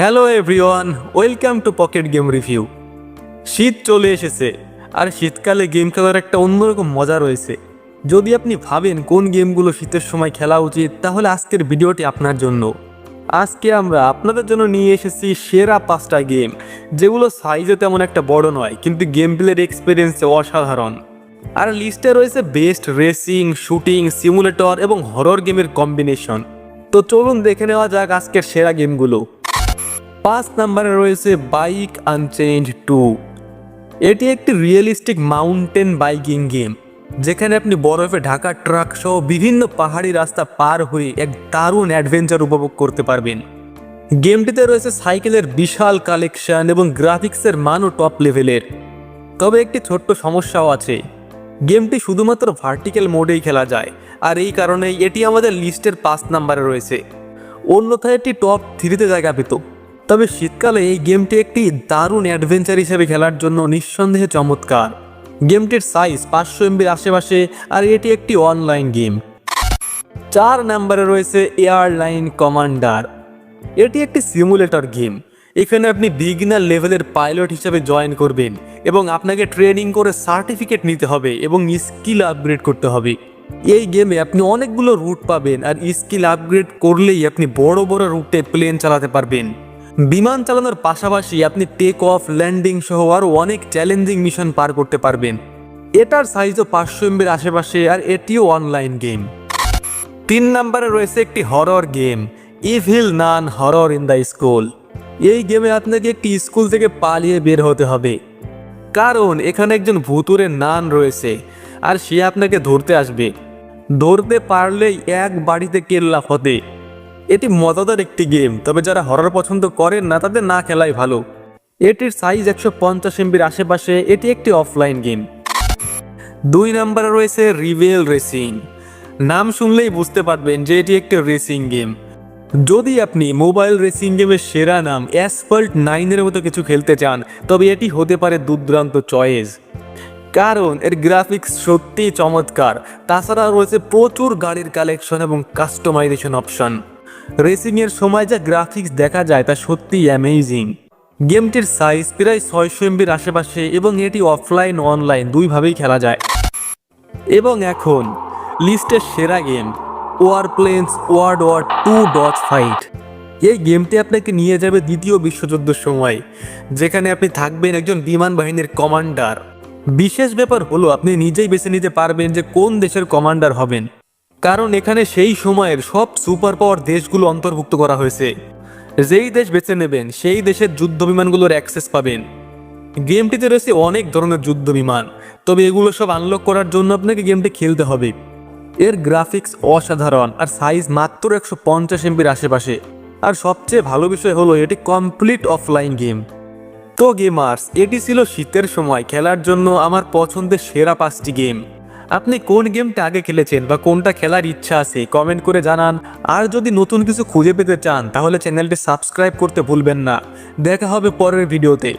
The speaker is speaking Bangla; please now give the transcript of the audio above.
Hello everyone welcome to pocket game review শীত চলে এসেছে, আর শীতকালে গেম খেলার একটা অন্যরকম মজা রয়েছে। যদি আপনি ভাবেন কোন গেমগুলো শীতের সময় খেলা উচিত, তাহলে আজকের ভিডিওটি আপনার জন্য। আজকে আমরা আপনাদের জন্য নিয়ে এসেছি সেরা পাঁচটা গেম যেগুলো সাইজে তেমন একটা বড় নয়, কিন্তু গেম প্লের এক্সপিরিয়েন্সে অসাধারণ। আর লিস্টে রয়েছে বেস্ট রেসিং শুটিং সিমুলেটর এবং হরর গেমের কম্বিনেশন তো চলুন দেখে নেওয়া যাক আজকের সেরা গেমগুলো পাঁচ নাম্বারে রয়েছে বাইক আনচেঞ্জ টু। এটি একটি রিয়েলিস্টিক মাউন্টেন বাইকিং গেম, যেখানে আপনি বরফে ঢাকা ট্রাক সহ বিভিন্ন পাহাড়ি রাস্তা পার হয়ে এক দারুণ অ্যাডভেঞ্চার উপভোগ করতে পারবেন। গেমটিতে রয়েছে সাইকেলের বিশাল কালেকশন এবং গ্রাফিক্সের মানও টপ লেভেলের। তবে একটি ছোট্ট সমস্যাও আছে। গেমটি শুধুমাত্র ভার্টিক্যাল মোডেই খেলা যায়, আর এই কারণেই এটি আমাদের লিস্টের পাঁচ নাম্বারে রয়েছে। অন্যথায় এটি টপ থ্রিতে জায়গা পেত তবে শীতকালে এই গেমটি একটি দারুণ অ্যাডভেঞ্চার হিসেবে খেলার জন্য নিঃসন্দেহে চমৎকার। গেমটির সাইজ পাঁচশো এমবির আশেপাশে আর এটি একটি অনলাইন গেম চার নাম্বারে রয়েছে এয়ারলাইন কমান্ডার এটি একটি সিমুলেটর গেম এখানে আপনি বিগিনার লেভেলের পাইলট হিসেবে জয়েন করবেন এবং আপনাকে ট্রেনিং করে সার্টিফিকেট নিতে হবে এবং স্কিল আপগ্রেড করতে হবে। এই গেমে আপনি অনেকগুলো রুট পাবেন আর স্কিল আপগ্রেড করলেই আপনি বড় বড় রুটে প্লেন চালাতে পারবেন। বিমান চালানোর পাশাপাশি আপনি টেক অফ ল্যান্ডিং সহ আরও অনেক চ্যালেঞ্জিং মিশন পার করতে পারবেন। এটার সাইজও পাঁচশো এমবির আশেপাশে আর এটিও অনলাইন গেম তিন নম্বরে রয়েছে একটি horror game evil nun horror in the school এই গেমে আপনাকে একটি স্কুল থেকে পালিয়ে বের হতে হবে। কারণ এখানে একজন ভুতুরের নান রয়েছে, আর সে আপনাকে ধরতে আসবে। ধরতে পারলেই এক বাড়িতে কেল্লা হতে। এটি মজাদার একটি গেম, তবে যারা হরর পছন্দ করেন না, তাদের না খেলাই ভালো। এটির সাইজ একশো পঞ্চাশ এমবির আশেপাশে, এটি একটি অফলাইন গেম দুই নম্বরে রয়েছে রিভেল রেসিং নাম শুনলেই বুঝতে পারবেন যে এটি একটি রেসিং গেম যদি আপনি মোবাইল রেসিং গেমের সেরা নাম অ্যাসফল্ট নাইনের মতো কিছু খেলতে চান, তবে এটি হতে পারে দুর্দান্ত চয়েস কারণ এর গ্রাফিক্স সত্যিই চমৎকার। তাছাড়া রয়েছে প্রচুর গাড়ির কালেকশন এবং কাস্টমাইজেশন অপশন রেসিংয়ের সময় যা গ্রাফিক্স দেখা যায় তা সত্যিই অ্যামেজিং গেমটির সাইজ প্রায় ছয়শো এমবির আশেপাশে এবং এটি অফলাইন অনলাইন দুইভাবেই খেলা যায়। এবং এখন লিস্টের সেরা game war planes world war two dot fight এই গেমটি আপনাকে নিয়ে যাবে দ্বিতীয় বিশ্বযুদ্ধের সময়, যেখানে আপনি থাকবেন একজন বিমান বাহিনীর কমান্ডার বিশেষ ব্যাপার হলো, আপনি নিজেই বেছে নিতে পারবেন যে কোন দেশের কমান্ডার হবেন। কারণ এখানে সেই সময়ের সব সুপার পাওয়ার দেশগুলো অন্তর্ভুক্ত করা হয়েছে। যেই দেশ বেছে নেবেন, সেই দেশের যুদ্ধ বিমানগুলোর অ্যাক্সেস পাবেন। গেমটিতে রয়েছে অনেক ধরনের যুদ্ধ বিমান তবে এগুলো সব আনলক করার জন্য আপনাকে গেমটি খেলতে হবে। এর গ্রাফিক্স অসাধারণ, আর সাইজ মাত্র একশো পঞ্চাশ এমবির আশেপাশে। আর সবচেয়ে ভালো বিষয় হলো, এটি কমপ্লিট অফলাইন গেম তো গেমার্স এটি ছিল শীতের সময়, খেলার জন্য আমার পছন্দের সেরা পাঁচটি গেম আপনি কোন গেমটা আগে খেলেছেন বা কোনটা খেলার ইচ্ছা আছে কমেন্ট করে জানান। আর যদি নতুন কিছু খুঁজে পেতে চান, তাহলে চ্যানেলটি সাবস্ক্রাইব করতে ভুলবেন না। দেখা হবে পরের ভিডিওতে